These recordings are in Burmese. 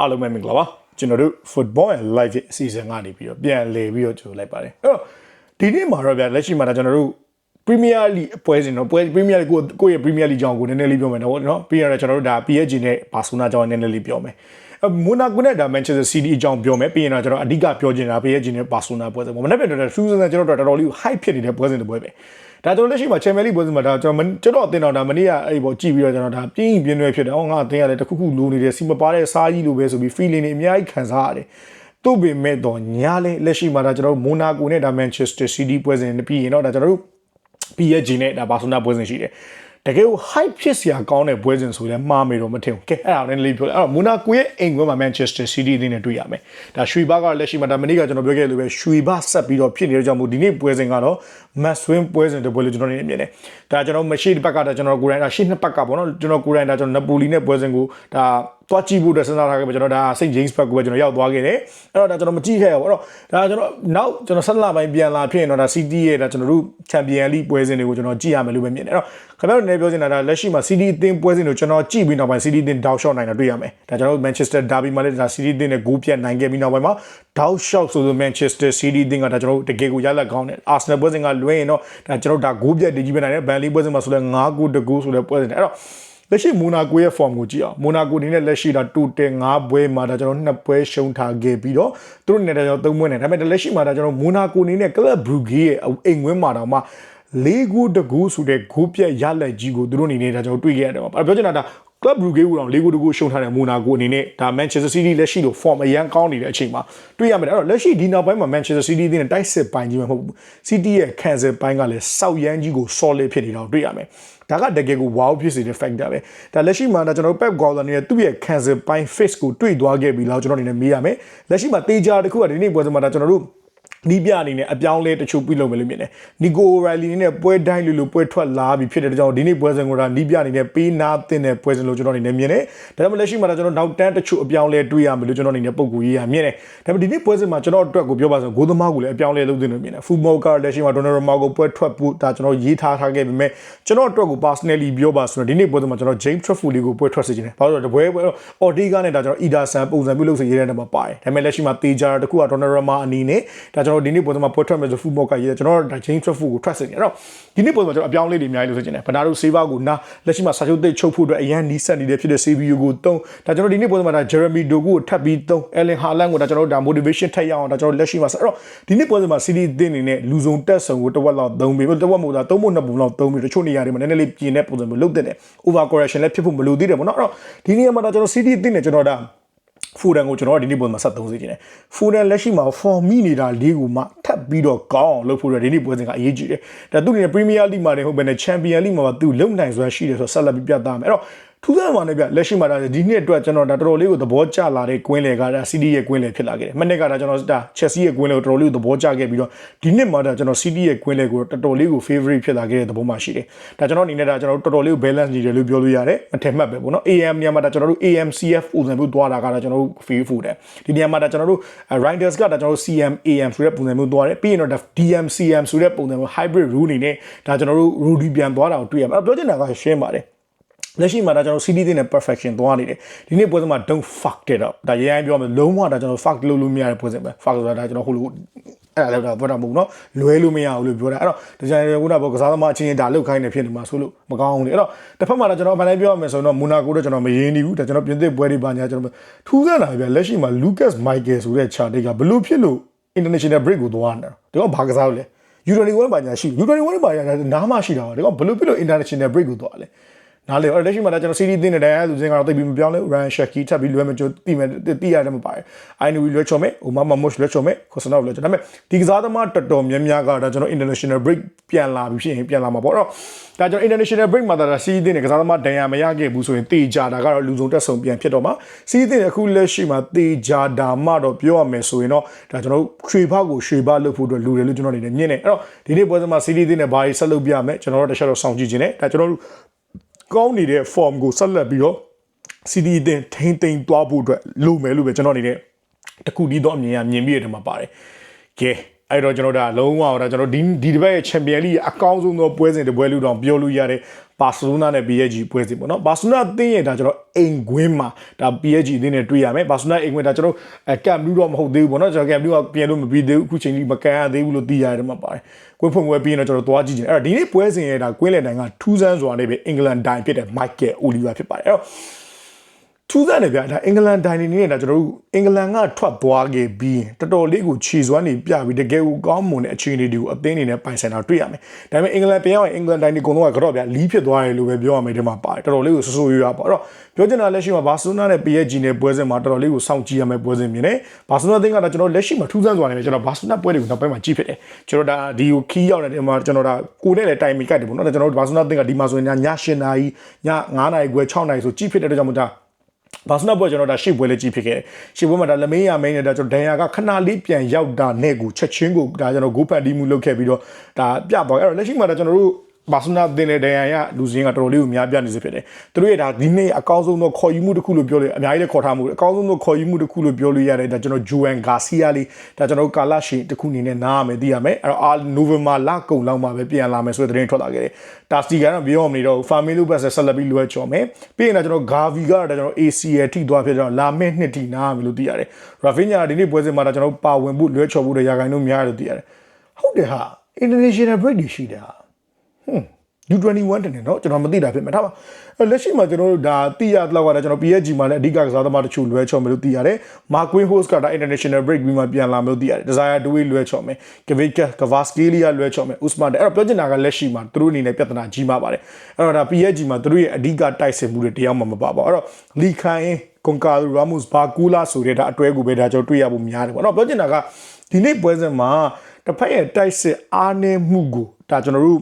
အားလုံးပဲမင်္ဂလာပါကျွန်တော်တို့ football and live ရဲ့အစီအစဉ်ကနေပြီးတော့ပြန်လည်ပြီးတော့ကြိုလိုက်ပါတယ်အဲ့တော့ဒီနေ့မှာတော့ဗျာလက်ရှိမှာဒါကျွန်တော်တို့ Premier League ပွဲစဉ်တော့ပွဲ Premier League ကိုကိုယ့်ရဲ့ Premier League ကြောင်းကိုနည်းနည်းလေးပြောမယ်နော်နော်ပြီးတော့ကျွန်တော်တို့ဒါ PSG နဲ့ Barcelona ကြောင်းနည်းနည်းလေးပြောမယ် မိုနာကိုနဲ့ဒါ Manchester City အကြောင်းပြောမယ်ပြီးရင်တော့ကျွန်တော်အဓိကပြောချင်တာ PSG နဲ့ Barcelona ပွဲစဉ်ပေါ့မနေ့ကတော့စူးစမ်းကျွန်တော်တို့တော်တော်လေး hype ဖြစ်နေတဲ့ပွဲစဉ်တစ်ပွဲပဲဒါကျွန်တော်လက်ရှိမှာ Champions League ပွဲစဉ်မှာဒါကျွန်တော်ကျွန်တော်အတင်တော်ဒါမနေ့ကအဲ့ပေါ်ကြည့်ပြီးတော့ကျွန်တော်ဒါပြင်းပြင်းရွယ်ဖြစ်တယ်။ဟောငါအတင်ရတယ်တခုခုလိုနေတယ်စီမပါတဲ့စားကြီးလိုပဲဆိုပြီး feeling တွေအများကြီးခံစားရတယ်။သို့ပေမဲ့တော့ညားလဲလက်ရှိမှာဒါကျွန်တော်မိုနာကိုနဲ့ဒါ Manchester City ပွဲစဉ်ပြီးရင်တော့ဒါကျွန်တော်တို့ PSG နဲ့ဒါဘာဆိုနာပွဲစဉ်ရှိတယ် တကယ်ကို hype ဖြစ်စရာကောင်းတဲ့ပွဲစဉ်ဆိုလည်းမှားမေတော့မထင်ဘူးကဲအဲ့ဒါလည်းလေးပြောလိုက်အဲ့တော့မူနာကိုရဲ့အိမ်ကွင်းမှာ Manchester City အသင်းနဲ့တွေ့ရမယ်ဒါရွှေဘာကလက်ရှိမှာဒါမနေ့ကကျွန်တော်ပြောခဲ့လို့ပဲရွှေဘာဆက်ပြီးတော့ဖြစ်နေတဲ့ကြောင့်မို့ဒီနေ့ပွဲစဉ်ကတော့ match win ပွဲစဉ်တစ်ပွဲလို့ကျွန်တော်နေမြင်တယ်ဒါကျွန်တော်မရှိတစ်ပတ်ကတော့ကျွန်တော်ကိုယ်တိုင်ဒါရှေ့နှစ်ပတ်ကပေါ့နော်ကျွန်တော်ကိုယ်တိုင်ဒါကျွန်တော်နပိုလီနဲ့ပွဲစဉ်ကိုဒါ သွားကြည့်ဖို့အတွက်စဉ်းစားထားခဲ့ပြီကျွန်တော်ဒါ St James Park ကိုပဲကျွန်တော်ရောက်သွားခဲ့တယ်အဲ့တော့ဒါကျွန်တော်မကြည့်ခဲ့ရဘူးအဲ့တော့ဒါကျွန်တော်နောက်ကျွန်တော်ဆက်လာပိုင်းပြန်လာဖြစ်ရင်တော့ဒါ City ရဲ့ဒါကျွန်တော်တို့ Champion League ပွဲစဉ်တွေကိုကျွန်တော်ကြည့်ရမယ်လို့ပဲမြင်တယ်အဲ့တော့ခင်ဗျားတို့လည်းပြောချင်တာဒါလက်ရှိမှာ City အသင်းပွဲစဉ်ကိုကျွန်တော်ကြည့်ပြီးနောက်ပိုင်း City အသင်း down shot နိုင်တာတွေ့ရမယ်ဒါကျွန်တော်တို့ Manchester Derby မှာလည်းဒါ City အသင်းနဲ့ဂိုးပြတ်နိုင်ခဲ့ပြီးနောက်ပိုင်းမှာ down shot ဆိုဆို Manchester City အသင်းကဒါကျွန်တော်တို့တကယ်ကိုရလက်ကောင်းတယ် Arsenal ပွဲစဉ်ကလွှဲရင်တော့ဒါကျွန်တော်ဒါဂိုးပြတ်တည်ကြည့်ပြနိုင်တယ် Burnley ပွဲစဉ်မှာဆိုလဲ9ဂိုးတဂိုးဆိုလဲပွဲစဉ်အဲ့တော့ လက်ရှိမိုနာကိုရဲ့ form ကိုကြည့်အောင်မိုနာကိုအနေနဲ့လက်ရှိဒါတူတယ်5ပွဲမှာဒါကျွန်တော်နှစ်ပွဲရှုံးထားခဲ့ပြီးတော့သူတို့နဲ့ဒါကျွန်တော်3ပွဲနဲ့ဒါပေမဲ့လက်ရှိမှာဒါကျွန်တော်မိုနာကိုအနေနဲ့ Club Brugge ရဲ့အိမ်ဝင်းမှာတော့မှလေးဂိုးတဂိုးဆိုတဲ့ဂိုးပြက်ရလက်ကြီးကိုသူတို့အနေနဲ့ဒါကျွန်တော်တွေ့ခဲ့ရတယ်ပါပြောချင်တာဒါ Club Brugge ကိုတော့လေးဂိုးတဂိုးရှုံးထားတဲ့မိုနာကိုအနေနဲ့ဒါ Manchester City လက်ရှိလို form အရန်ကောင်းနေတဲ့အချိန်မှာတွေ့ရမယ်အဲ့တော့လက်ရှိဒီနောက်ပိုင်းမှာ Manchester City အသင်းနဲ့တိုက်စစ်ပိုင်းကြီးမှာမဟုတ်ဘူး City ရဲ့ cancel ပိုင်းကလည်းစောက်ရမ်းကြီးကို solid ဖြစ်နေတာကိုတွေ့ရမယ်ဒါကတကယ်ကို wow ဖြစ်စေတဲ့ factor ပဲဒါလက်ရှိမှာကျွန်တော်တို့ Pep Guardiola နဲ့သူ့ရဲ့ cancel ပိုင်း face ကိုတွေ့သွားခဲ့ပြီလောက်ကျွန်တော်အနေနဲ့မေးရမယ်လက်ရှိမှာတေချာတစ်ခုကဒီနေ့ပွဲစဉ်မှာဒါကျွန်တော်တို့ နီးပြအနေနဲ့အပြောင်းလဲတချို့ပြုလုပ်မယ်လို့မြင်တယ်။နီကိုရိုင်လီနဲ့ပွဲတိုင်းလူလူပွဲထွက်လာပြီဖြစ်တဲ့ကြောင့်ဒီနေ့ပွဲစဉ်ကိုဒါနီးပြအနေနဲ့ပေးနာတင်တဲ့ပွဲစဉ်လို့ကျွန်တော်အနေနဲ့မြင်တယ်။ဒါပေမဲ့လက်ရှိမှာကျွန်တော်နောက်တန်းတချို့အပြောင်းလဲတွေးရမယ်လို့ကျွန်တော်အနေနဲ့ပုံကူရေးရမြင်တယ်။ဒါပေမဲ့ဒီနေ့ပွဲစဉ်မှာကျွန်တော်အတွက်ကိုပြောပါဆိုဂိုးသမားကိုလည်းအပြောင်းလဲလုပ်တင်လို့မြင်တယ်။ဖူမောကလက်ရှိမှာဒေါ်နယ်ရမာကိုပွဲထွက်ဖို့ဒါကျွန်တော်ရေးထားထားခဲ့ပေမဲ့ကျွန်တော်အတွက်ကို personally ပြောပါဆိုတော့ဒီနေ့ပွဲစဉ်မှာကျွန်တော် James Trafford လေးကိုပွဲထွက်စေချင်တယ်။ဘာလို့လဲတပွဲအော်ဒီကနဲ့ဒါကျွန်တော် Ida San ပုံစံပြုလုပ်စေရတဲ့နေရာမှာပါတယ်။ဒါပေမဲ့လက်ရှိမှာတေဂျာတခုကဒေါ်နယ်ရမာအနေနဲ့ဒါကျွန်တော်ဒီနေ့ပွဲစဉ်မှာပွဲထွက်မယ်ဆိုဖူမောကရေးတယ်ကျွန်တော်ဒါ James Trafford ကိုထွက်စေချင်တယ်။အဲ့တော့ဒီနေ့ပွဲစဉ်မှာကျွန်တော်အပြောင်းလဲတွေအများကြီးလုပ်စေချင်တယ်။ဘနာတို့ Save ကိုနာလက်ရှိမှာစာချုပ်သိပ်ချုပ်ဖို့အတွက်အရန်နီးစက်နေတဲ့ဖြစ်တဲ့ CPU ကိုတုံးဒါကျွန်တော်ဒီနေ့ပွဲစဉ်မှာဒါ Jeremy Doku ကိုထပ်ပြီးတုံး Ellen Haaland ကိုဒါကျွန်တော်တို့ဒါ motivation ထက်ရအောင်ဒါကျွန်တော်လက်ရှိမှာအဲ့တော့ဒီနေ့ပွဲစဉ်မှာ CD အသင်းအနေနဲ့လူစုံတက်ဆုံကိုတစ်ဝက်လောက်သုံးပြီးတစ်ဝက်မို့ဒါသုံးဖို့နှစ်ပုံလောက်သုံးပြီးတချို့နေရာတွေမှာနည်းနည်းလေးပြင်တဲ့ပုံစံမျိုးလုပ်တဲ့ over correction လည်းဖြစ်ဖို့မလိုသေးတယ်ပေါ့နော်အဲ့တော့ဒီနေ့မှာဒါကျွန်တော် CD အသင်းနဲ့ကျွန်တော်ဒါ ဖူဒန်ကိုကျွန်တော်ဒီနေ့ပုံမှာဆက်သုံးစေချင်တယ်ဖူဒန်လက်ရှိမှာ form မိနေတာလေးကိုမှထပ်ပြီးတော့ကောင်းအောင်လုပ်ဖို့ရဒီနေ့ပွဲစဉ်ကအရေးကြီးတယ်ဒါသူအနေနဲ့ Premier League မှာနေဟုတ်ပဲနဲ့ Champion League မှာပါသူလုံနိုင်စွာရှိတယ်ဆိုတော့ဆက်လက်ပြီးပြသမယ်အဲ့တော့ ထူးဆန်းပါနေဗျလက်ရှိမှာဒါဒီနှစ်အတွက်ကျွန်တော်ဒါတော်တော်လေးကိုသဘောကျလာတဲ့ကွင်းလေကဒါ CD ရဲ့ကွင်းလေဖြစ်လာခဲ့တယ်မနေ့ကဒါကျွန်တော်ဒါ Chelsea ရဲ့ကွင်းလေကိုတော်တော်လေးကိုသဘောကျခဲ့ပြီးတော့ဒီနှစ်မှာဒါကျွန်တော် CD ရဲ့ကွင်းလေကိုတော်တော်လေးကို favorite ဖြစ်လာခဲ့တဲ့သဘောမှရှိတယ်ဒါကျွန်တော်အနေနဲ့ဒါကျွန်တော်တော်တော်လေးကို balance နေတယ်လို့ပြောလို့ရတယ်မထင်မှတ်ပဲပေါ့နော် AM နေရာမှာဒါကျွန်တော်တို့ AMCF ပုံစံမျိုးသွားတာကတော့ကျွန်တော်တို့ feel food တယ်ဒီနေရာမှာဒါကျွန်တော်တို့ Riders ကဒါကျွန်တော်တို့ CM AM ဆိုတဲ့ပုံစံမျိုးသွားတယ်ပြီးရင်တော့ DMCM ဆိုတဲ့ပုံစံမျိုး hybrid rule အနေနဲ့ဒါကျွန်တော်တို့ Rudy ပြန်သွားတာကိုတွေ့ရမှာပြောချင်တာကရှင်းပါတယ် လက်ရှိမှာဒါကျွန်တော် CD တင်နဲ့ perfection သွားနေတယ်ဒီနေ့ပွဲစဉ်မှာ don't fuck it up ဒါရရင်ပြောမယ်လုံးဝဒါကျွန်တော် fuck လုပ်လို့မရတဲ့ပွဲစဉ်ပဲ fuck ဆိုတာဒါကျွန်တော်ဟိုလိုအဲ့ဒါလည်းတော့ဘာတော့မဟုတ်နော်လွဲလို့မရဘူးလို့ပြောတာအဲ့တော့ဒါကြရင်ခုနကကစားသမားအချင်းချင်းဒါလောက်ခိုင်းနေဖြစ်နေမှာဆိုလို့မကောင်းဘူးလေအဲ့တော့တစ်ဖက်မှာတော့ကျွန်တော်ဗန်လိုက်ပြောရမယ်ဆိုတော့မူနာကိုတော့ကျွန်တော်မရင်းနေဘူးဒါကျွန်တော်ပြင်သစ်ပွဲတွေပါညာကျွန်တော်ထူးဆန်းတာပဲလက်ရှိမှာ Lucas Michael ဆိုတဲ့ chart ကဘလို့ဖြစ်လို့ international break ကိုသွားနေတာဒီကဘာကစားလို့လဲ U21 ပါညာရှိ U21 ပါညာနားမရှိတာဒီကဘလို့ဖြစ်လို့ international break ကိုသွားလဲ နားလေအဲ့လက်ရှိမှာကျွန်တော် CD သင်းနေတဲ့သူစင်ကတော့တိတ်ပြီးမပြောင်းလဲ Ryan Shaki ထပ်ပြီးလွဲမချိုးတိမဲ့တိရတယ်မပါတယ် INW လွဲချော်မဲ့ဟိုမမမုရှ်လွဲချော်မဲ့ခိုစနောလွဲချော်ဒါပေမဲ့ဒီကစားသမားတော်တော်များများကဒါကျွန်တော် international break ပြန်လာပြီဖြစ်ရင်ပြန်လာမှာပေါ့အဲ့တော့ဒါကျွန်တော် international break မှာဒါ CD သင်းနဲ့ကစားသမားဒဏ်ရာမရခဲ့ဘူးဆိုရင်တေချာတာကတော့လူစုံတက်ဆုံပြန်ဖြစ်တော့မှာ CD သင်းအခုလက်ရှိမှာတေချာတာမှတော့ပြောရမယ်ဆိုရင်တော့ဒါကျွန်တော်ရွှေဖောက်ကိုရွှေဖောက်လုပ်ဖို့အတွက်လူတယ်လို့ကျွန်တော်အနေနဲ့မြင်တယ်အဲ့တော့ဒီနေ့ပွဲစဉ်မှာ CD သင်းနဲ့ဘာကြီးဆက်လုပ်ပြရမယ်ကျွန်တော်တို့တစ်ချက်တော့စောင့်ကြည့်ခြင်းနဲ့ဒါကျွန်တော်တို့ ကောင်းနေတဲ့ form ကိုဆက်လက်ပြီးတော့ CD အတင်းထိမ့်သိမ့်သွားဖို့အတွက်လိုမယ်လို့ပဲကျွန်တော်အနေနဲ့တခုတည်းတော့အမြင်ရမြင်ပြီးတဲ့မှာပါတယ်ကဲအဲ့တော့ကျွန်တော်ဒါလုံးဝတော့ကျွန်တော်ဒီဒီတစ်ပတ်ရဲ့ Champion League အကောင်းဆုံးသောပွဲစဉ်တစ်ပွဲလို့တော့ပြောလို့ရတယ် ဘာစီလိုနာနဲ့ PSG ပွဲစဉ်ပေါ့နော်ဘာစီလိုနာအသင်းရဲ့ဒါကျွန်တော်အိမ်ကွင်းမှာဒါ PSG အသင်းနဲ့တွေ့ရမယ်ဘာစီလိုနာအိမ်ကွင်းဒါကျွန်တော်အဲကမ်နူတော့မဟုတ်သေးဘူးပေါ့နော်ကျွန်တော်ကမ်နူကပြင်လို့မပြီးသေးဘူးအခုချိန်ကြီးမကန်ရသေးဘူးလို့သိရတယ်မှာပါတယ်ကွင်းဖွင့်ပွဲပြီးရင်တော့ကျွန်တော်သွားကြည့်ချင်တယ်အဲ့တော့ဒီနေ့ပွဲစဉ်ရဲ့ဒါကွင်းလယ်တိုင်ကထူးဆန်းစွာနဲ့ပဲအင်္ဂလန်တိုင်ဖြစ်တဲ့ Michael Oliver ဖြစ်ပါတယ်အဲ့တော့ ထူးဆန်းတယ်ဗျာဒါအင်္ဂလန်ဒိုင်နီနဲ့ဒါကျွန်တော်တို့အင်္ဂလန်ကထွက်သွားခဲ့ပြီးတော်တော်လေးကိုခြေစွမ်းနေပြပြီးတကယ်ကိုကောင်းမွန်တဲ့အခြေအနေတွေကိုအသင်းအနေနဲ့ပိုင်ဆိုင်တာတွေ့ရမယ်ဒါပေမဲ့အင်္ဂလန်ပြန်ရောက်ရင်အင်္ဂလန်ဒိုင်နီကတော့ကတော့ဗျာလီးဖြစ်သွားတယ်လို့ပဲပြောရမယ်ဒီမှာပါတယ်တော်တော်လေးကိုဆူဆူရွရွပါအဲ့တော့ပြောချင်တာလက်ရှိမှာဘာစီလိုနာနဲ့ PSG နဲ့ပွဲစဉ်မှာတော်တော်လေးကိုစောင့်ကြည့်ရမယ်ပွဲစဉ်မြင်တယ်ဘာစီလိုနာအသင်းကတော့ကျွန်တော်လက်ရှိမှာထူးဆန်းစွာနေတယ်ကျွန်တော်ဘာစီလိုနာပွဲတွေကိုနောက်ပိုင်းမှာကြည့်ဖြစ်တယ်ကျွန်တော်ဒါဒီကိုခီးရောက်တဲ့ဒီမှာကျွန်တော်ဒါကိုနဲ့လည်းတိုင်မီကတ်တယ်ပေါ့နော်ဒါကျွန်တော်ဘာစီလိုနာအသင်းကဒီမှာဆိုရင်ည7နာရီည9နာရီခွဲ6နာရီဆိုကြည့်ဖြစ်တဲ့အတွက်ကြောင့်မို့ဒါ ဘာစနာပွဲကျွန်တော်ဒါရှေ့ပွဲလေးကြည့်ဖြစ်ခဲ့တယ်ရှေ့ပွဲမှာဒါလမင်းရမင်းနဲ့ဒါကျွန်တော်ဒန်ယာကခဏလေးပြန်ရောက်တာနဲ့ကိုချက်ချင်းကိုဒါကျွန်တော်ဂိုးဖတ်တီးမှုလုပ်ခဲ့ပြီးတော့ဒါပြသွားအဲ့တော့လက်ရှိမှာဒါကျွန်တော်တို့ ဘာစနာတင်တဲ့ဒန်ယာရလူစင်းကတော်တော်လေးကိုများပြနေစေဖြစ်တယ်သူတို့ရဲ့ဒါဒီနေ့အကောင်းဆုံးသောခေါ်ယူမှုတစ်ခုလို့ပြောလို့အများကြီးလည်းခေါ်ထားမှုအကောင်းဆုံးသောခေါ်ယူမှုတစ်ခုလို့ပြောလို့ရတယ်ဒါကျွန်တော်ဂျိုအန်ဂါစီယာလေးဒါကျွန်တော်ကာလာရှင်တစ်ခုအနေနဲ့နားရမယ်သိရမယ်အဲ့တော့အာနိုဝင်ဘာလကုန်လောက်မှာပဲပြန်လာမယ်ဆိုတဲ့သတင်းထွက်လာခဲ့တယ်တာစတီကတော့ပြောမနေတော့ဖာမီလိုဘတ်ဆက်လက်ပြီးလွှဲချော်မယ်ပြီးရင်တော့ကျွန်တော်ဂါဗီကတော့ကျွန်တော် ACL ထိသွားဖြစ်တော့လာမယ့်နှစ်ထိနားရမယ်လို့သိရတယ်ရာဖင်းညာဒီနေ့ပွဲစဉ်မှာတော့ကျွန်တော်ပါဝင်ဖို့လွှဲချော်ဖို့တဲ့ရာဂိုင်းတို့များတယ်လို့သိရတယ်ဟုတ်တယ်ဟာ international break တွေရှိတယ်ဟာ ဟွန်း U21 တင်တယ်နော်ကျွန်တော်မသိတာဖြစ်မှာဒါပါလက်ရှိမှာကျွန်တော်တို့ဒါသိရတော့ကတော့ကျွန်တော် PSG မှာလည်းအဓိကကစားသမားတချို့လွဲချော်မယ်လို့သိရတယ်။ Marquin Host ကဒါ International Break ပြီးမှပြန်လာမယ်လို့သိရတယ်။ Desire Dewey လွဲချော်မယ်။ Kvatka Kvaskhelia ကလွဲချော်မယ်။ Usman အဲ့တော့ပြောချင်တာကလက်ရှိမှာသူတို့အနေနဲ့ပြဿနာကြီးမှာပါတယ်။အဲ့တော့ဒါ PSG မှာသူတို့ရဲ့အဓိကတိုက်ဆင်မှုတွေတရားမှမပါပါဘူး။အဲ့တော့ Lee Khan ကွန်ကာလူရာမှုစ်ဘာကူလာဆိုတဲ့ဒါအတွဲကိုပဲဒါကျွန်တော်တွေ့ရဖို့များတယ်ပေါ့နော်ပြောချင်တာကဒီနေ့ပွဲစဉ်မှာတစ်ဖက်ရဲ့တိုက်စစ်အားနည်းမှုကိုဒါကျွန်တော်တို့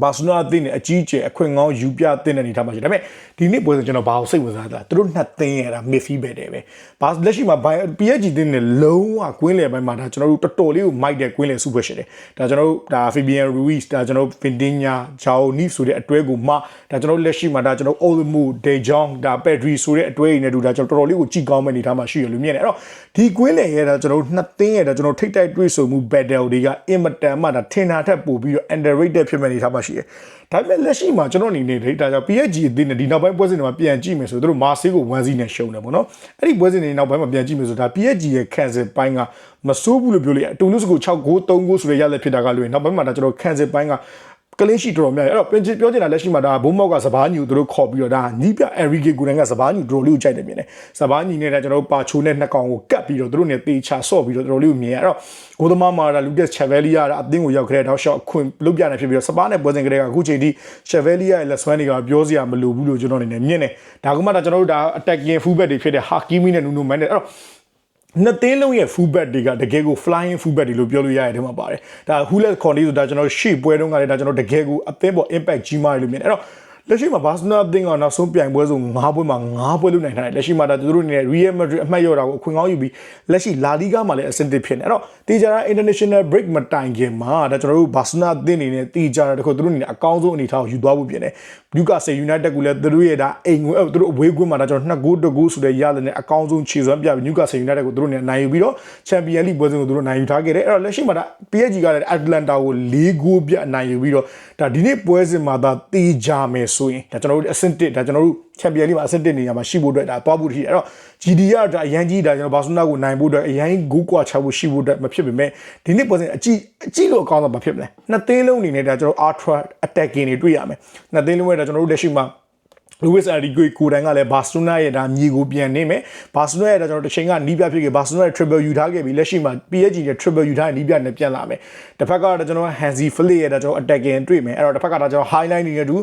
ဘာစနာအသင်းနဲ့အကြီးကျယ်အခွင့်ကောင်းယူပြတဲ့အနေထားမှာရှိတယ်ဒါပေမဲ့ဒီနေ့ပွဲစဉ်ကျွန်တော်ဘာကိုစိတ်ဝင်စားတာသူတို့နှစ်သင်းရတာ midfield ပဲတယ်ပဲဘာလက်ရှိမှာ PSG သင်းနဲ့လုံးဝကွင်းလယ်ပိုင်းမှာဒါကျွန်တော်တို့တော်တော်လေးကိုမိုက်တဲ့ကွင်းလယ်စုပွဲရှိတယ်ဒါကျွန်တော်တို့ဒါ Fabian Ruiz ဒါကျွန်တော်တို့ Vintinha Joao Neves ဆိုတဲ့အတွဲကိုမှဒါကျွန်တော်တို့လက်ရှိမှာဒါကျွန်တော် Olmo De Jong ဒါ Pedri ဆိုတဲ့အတွဲတွေနဲ့တူဒါကျွန်တော်တော်တော်လေးကိုကြည့်ကောင်းမဲ့အနေထားမှာရှိရလို့မြင်တယ်အဲ့တော့ဒီကွင်းလယ်ရဲ့ဒါကျွန်တော်တို့နှစ်သင်းရဲ့ဒါကျွန်တော်ထိတ်တိုက်တွေ့ဆုံမှု battle တွေကအင်မတန်မှဒါထင်တာထက်ပိုပြီးတော့ underrated ဖြစ်မဲ့အနေထားမှာရှိတယ်ဒါပေမဲ့လက်ရှိမှာကျွန်တော်အနေနဲ့ဒိတာကြောင့် PSG အသင်းနဲ့ဒီနောက်ပိုင်းပွဲစဉ်တွေမှာပြန်ကြည့်မယ်ဆိုတော့တို့မာဆေးကို1-0နဲ့ရှုံးတယ်ပေါ့နော်အဲ့ဒီပွဲစဉ်တွေနောက်ပိုင်းမှာပြန်ကြည့်မယ်ဆိုတော့ဒါ PSG ရဲ့ခံစစ်ပိုင်းကမစိုးဘူးလို့ပြောလို့ရအတူလူစကို6ဂိုး3ဂိုးဆိုရရလက်ဖြစ်တာကလွယ်နောက်ပိုင်းမှာဒါကျွန်တော်ခံစစ်ပိုင်းက ကလေးရှိတော်တော်များတယ်အဲ့တော့ပြောချင်တာလက်ရှိမှာဒါဘုံမောက်ကစပားညီကိုတို့ခေါ်ပြီးတော့ဒါညီးပြအရီဂေကိုရန်ကစပားညီတော်လေးကိုကြိုက်တယ်မြင်တယ်စပားညီနဲ့ဒါကျွန်တော်ပါချိုးနဲ့နှစ်ကောင်ကိုကတ်ပြီးတော့တို့နဲ့တေချာဆော့ပြီးတော့တော်လေးကိုမြင်ရအဲ့တော့ဂိုသမားမှာဒါလူကက်ချယ်ဗယ်လီယာဒါအသင်းကိုရောက်ခဲ့တဲ့တောက်လျှောက်ခွင့်လုပ်ပြနေဖြစ်ပြီးတော့စပားနဲ့ပွဲစဉ်ကလေးကအခုချိန်ထိချယ်ဗယ်လီယာရဲ့လက်ဆွမ်းတွေကပြောစရာမလိုဘူးလို့ကျွန်တော်အနေနဲ့မြင်တယ်ဒါကမှဒါကျွန်တော်တို့ဒါ attacking fullback တွေဖြစ်တဲ့ဟာကီမီနဲ့နူနိုမန်နဲ့အဲ့တော့ နှစ်သင်းလုံးရဲ့ fullback တွေကတကယ်ကို flying fullback တွေလို့ပြောလို့ရတဲ့ထဲမှာပါတယ်ဒါ Hulet Conte ဆိုတာကျွန်တော်ရှေ့ပွဲတုန်းကလည်းဒါကျွန်တော်တကယ်ကိုအသင်းပေါ် impact ကြီးမားတယ်လို့မြင်တယ်အဲ့တော့ လက်ရှိမှာဘာစနာအသင်းကနောက်ဆုံးပြိုင်ပွဲဆို9ပွဲမှာ9ပွဲလုပ်နိုင်ထားတယ်လက်ရှိမှာဒါသူတို့အနေနဲ့ Real Madrid အမှတ်ရတာကိုအခွင့်ကောင်းယူပြီးလက်ရှိ La Liga မှာလည်းအဆင့်တစ်ဖြစ်နေအဲ့တော့တေချာ international break မတိုင်ခင်မှာဒါကျွန်တော်တို့ဘာစနာအသင်းအနေနဲ့တေချာတခုသူတို့အနေနဲ့အကောင်းဆုံးအနေထားကိုယူသွားဖို့ပြင်တယ် Newcastle United ကလည်းသူတို့ရဲ့ဒါအိမ်ဝင်သူတို့အဝေးကွင်းမှာဒါကျွန်တော်2ဂိုး2ဂိုးဆိုတဲ့ရတဲ့နဲ့အကောင်းဆုံးခြေစွမ်းပြပြီး Newcastle United ကိုသူတို့နဲ့နိုင်ယူပြီးတော့ Champions League ပွဲစဉ်ကိုသူတို့နိုင်ယူထားခဲ့တယ်အဲ့တော့လက်ရှိမှာဒါ PSG ကလည်း Atlanta ကို၄ဂိုးပြနိုင်ယူပြီးတော့ဒါဒီနေ့ပွဲစဉ်မှာဒါတေးကြမယ်ဆိုရင်ဒါကျွန်တော်တို့အဆင့်1ဒါကျွန်တော်တို့ Champions League မှာအဆင့်1နေရာမှာရှိဖို့အတွက်ဒါသွားဖို့တည်းအဲ့တော့ GD ကဒါအရန်ကြီးဒါကျွန်တော်ဘာစနာကိုနိုင်ဖို့အတွက်အရန်ဂိုးကွာချဖို့ရှိဖို့အတွက်မဖြစ်ပေမဲ့ဒီနေ့ပွဲစဉ်အကြည့်အကြည့်လို့အကောင်းဆုံးမဖြစ်မလဲနှစ်သင်းလုံးအနေနဲ့ဒါကျွန်တော် ultra attacking တွေတွေ့ရမယ်နှစ်သင်းလုံးရဲ့ဒါကျွန်တော်တို့လက်ရှိမှာ လူဝစ်အရီဂွေကိုတိုင်ကလည်းဘာစီလိုနာရဲ့ဒါမြေကိုပြန်နေမယ်ဘာစီလိုနာရဲ့ဒါကျွန်တော်တစ်ချိန်ကနီးပြဖြစ်ခဲ့ဘာစီလိုနာရဲ့ triple ယူထားခဲ့ပြီးလက်ရှိမှာ PSG ရဲ့ triple ယူထားတဲ့နီးပြနဲ့ပြန်လာမယ်တစ်ဖက်ကတော့ကျွန်တော် Hansi Flick ရဲ့ဒါကျွန်တော် attacking တွေ့မယ်အဲ့တော့တစ်ဖက်ကဒါကျွန်တော် highlight နေရတူ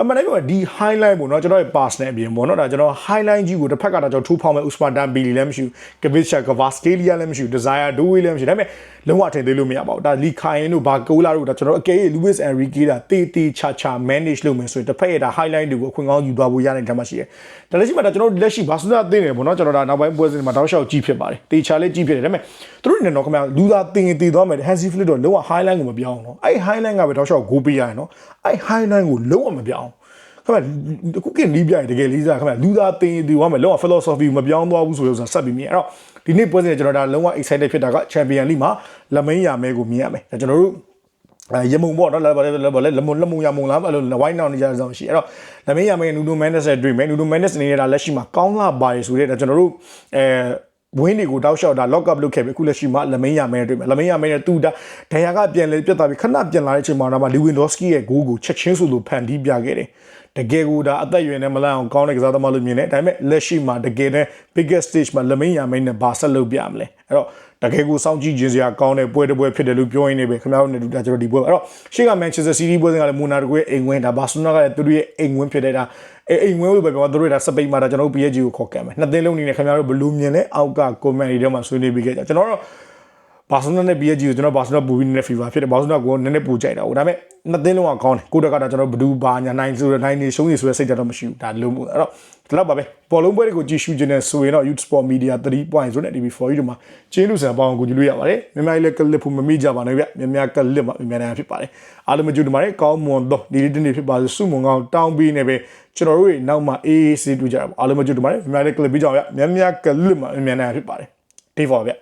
အမှန်တကယ်ဒီ highlight ပေါ့နော်ကျွန်တော်ရဲ့ pass နဲ့အပြင်ပေါ့နော်ဒါကျွန်တော် highlight ကြီးကိုတစ်ဖက်ကဒါကျွန်တော်ထိုးဖောက်မဲ့ Usman Dembele လည်းမရှိဘူး Kvaratskhelia Kvaratskhelia လည်းမရှိဘူး Desire Dewey လည်းမရှိဘူးဒါပေမဲ့လုံးဝထင်သေးလို့မရပါဘူးဒါ Lee Khan တို့ဘာကိုလာတို့ဒါကျွန်တော်အကယ်၍ Luis Enrique ဒါတေးတေးချာချာ manage လုပ်မယ်ဆိုရင်တစ်ဖက်ရဲ့ဒါ highlight တွေကိုအခွင့်ကောင်းယူသွားဖို့ရနိုင်တယ်မှာရှိတယ်ဒါလက်ရှိမှာဒါကျွန်တော်လက်ရှိဘာစနာသိနေပေါ့နော်ကျွန်တော်ဒါနောက်ပိုင်းပွဲစဉ်တွေမှာတောက်လျှောက်ကြည့်ဖြစ်ပါတယ်တေချာလေးကြည့်ဖြစ်တယ်ဒါပေမဲ့သူတို့နေတော့ခင်ဗျာလူသားတင်ရင်တည်သွားမယ် Hansi Flick တော့လုံးဝ highlight ကိုမပြောင်းအောင်နော်အဲ့ highlight ကပဲတောက်လျှောက်ဂိုးပေးရတယ်နော်အဲ့ highlight ကိုလုံးဝမပြောင်းခင်ဗျာခုကနီးပြရတကယ်လေးစားခင်ဗျာလူသားတင်ရင်တည်သွားမယ်လုံးဝ philosophy ကိုမပြောင်းသွားဘူးဆိုလို့ဆိုတာဆက်ပြီးမြင်အဲ့တော့ဒီနေ့ပွဲစဉ်ကျွန်တော်ဒါလုံးဝ excited ဖြစ်တာက Champion League မှာလက်မင်းရမဲကိုမြင်ရမယ်ဒါကျွန်တော်တို့အဲ ရမုံပေါ့နော်လာပါလေလာပါလေလမုံလမုံရမုံလားအဲ့လိုဝိုင်းနောက်နေကြတဲ့ဆောင်ရှိအဲ့တော့လမင်းရမင်းနူနိုမန်နက်နဲ့တွေ့မယ်နူနိုမန်နက်နေတာလက်ရှိမှာကောင်းလာပါရဆိုတဲ့ကျွန်တော်တို့အဲဝင်းတွေကိုတောက်လျှောက်တာ lock up လုပ်ခဲ့ပြီအခုလက်ရှိမှာလမင်းရမင်းနဲ့တွေ့မယ်လမင်းရမင်းနဲ့တူတာဒဏ်ရာကပြန်လေပြတ်သွားပြီခဏပြန်လာတဲ့အချိန်မှာတော့လီဝင်ဒေါစကီရဲ့ဂိုးကိုချက်ချင်းဆိုလိုဖန်တီးပြခဲ့တယ်တကယ်ကိုဒါအသက်အရွယ်နဲ့မလန့်အောင်ကောင်းတဲ့ကစားသမားလို့မြင်တယ်ဒါပေမဲ့လက်ရှိမှာတကယ်နဲ့ biggest stage မှာလမင်းရမင်းနဲ့ဘာဆက်လုပ်ပြမလဲအဲ့တော့ တကယ်ကိုစောင့်ကြည့်ခြင်းစရာကောင်းတဲ့ပွဲတစ်ပွဲဖြစ်တယ်လို့ပြောရင်းနေပဲခင်ဗျားတို့နဲ့တူတာကျွန်တော်ဒီပွဲအဲ့တော့ရှေ့က Manchester City ပွဲစဉ်ကလည်းမူနာတကွေးအိမ်ဝင်းဒါဘာစီလိုနာကလည်းသူတို့ရဲ့အိမ်ဝင်းဖြစ်တဲ့ဒါအိမ်ဝင်းလို့ပဲပြောသူတို့ဒါစပိန်မှာဒါကျွန်တော်တို့ PSG ကိုခေါ်ကမ်းမယ်နှစ်သိန်းလုံးအနေနဲ့ခင်ဗျားတို့ဘယ်လိုမြင်လဲအောက်က comment တွေထဲမှာဆွေးနွေးပေးခဲ့ကြကျွန်တော်တို့ ဘာစီလိုနာနဲ့ PSG ကိုကျွန်တော်ဘာစီလိုနာပူပြီးနေတဲ့ FIFA ဖြစ်တယ်ဘာစီလိုနာကိုနည်းနည်းပူကြိုက်တာဟုတ်ဒါပေမဲ့နှစ်သိန်းလုံးကကောင်းတယ်ကိုတက်ကတာကျွန်တော်ဘဒူဘာညာနိုင်ဆိုတဲ့နိုင်နေရှုံးနေဆိုတဲ့စိတ်တော့မရှိဘူးဒါလုံးမို့အဲ့တော့ဒီလောက်ပါပဲပေါ်လုံးပွဲတွေကိုကြည့်ရှုခြင်းနဲ့ဆိုရင်တော့ Youth Sport Media 3 point ဆိုတဲ့ TV4 ဒီမှာကျင်းလူဆန်ပေါအောင်ကိုကြည့်လို့ရပါတယ်မြန်မာလေးကလစ်ဖို့မမိကြပါနဲ့ဗျမြန်မာကလစ်မှာမြန်မာနိုင်ငံဖြစ်ပါတယ်အားလုံးမကြည့်ဒီမှာလေကောင်းမွန်တော့ဒီလေးတနေ့ဖြစ်ပါစေစုမုံကောင်းတောင်းပြီးနေပဲကျွန်တော်တို့တွေနောက်မှာအေးအေးဆေးတွေ့ကြရပါအားလုံးမကြည့်ဒီမှာလေမြန်မာလေးကလစ်ပြီးကြအောင်ဗျမြန်မာကလစ်မှာမြန်မာနိုင်ငံဖြစ်ပါတယ် TV4 ဗျ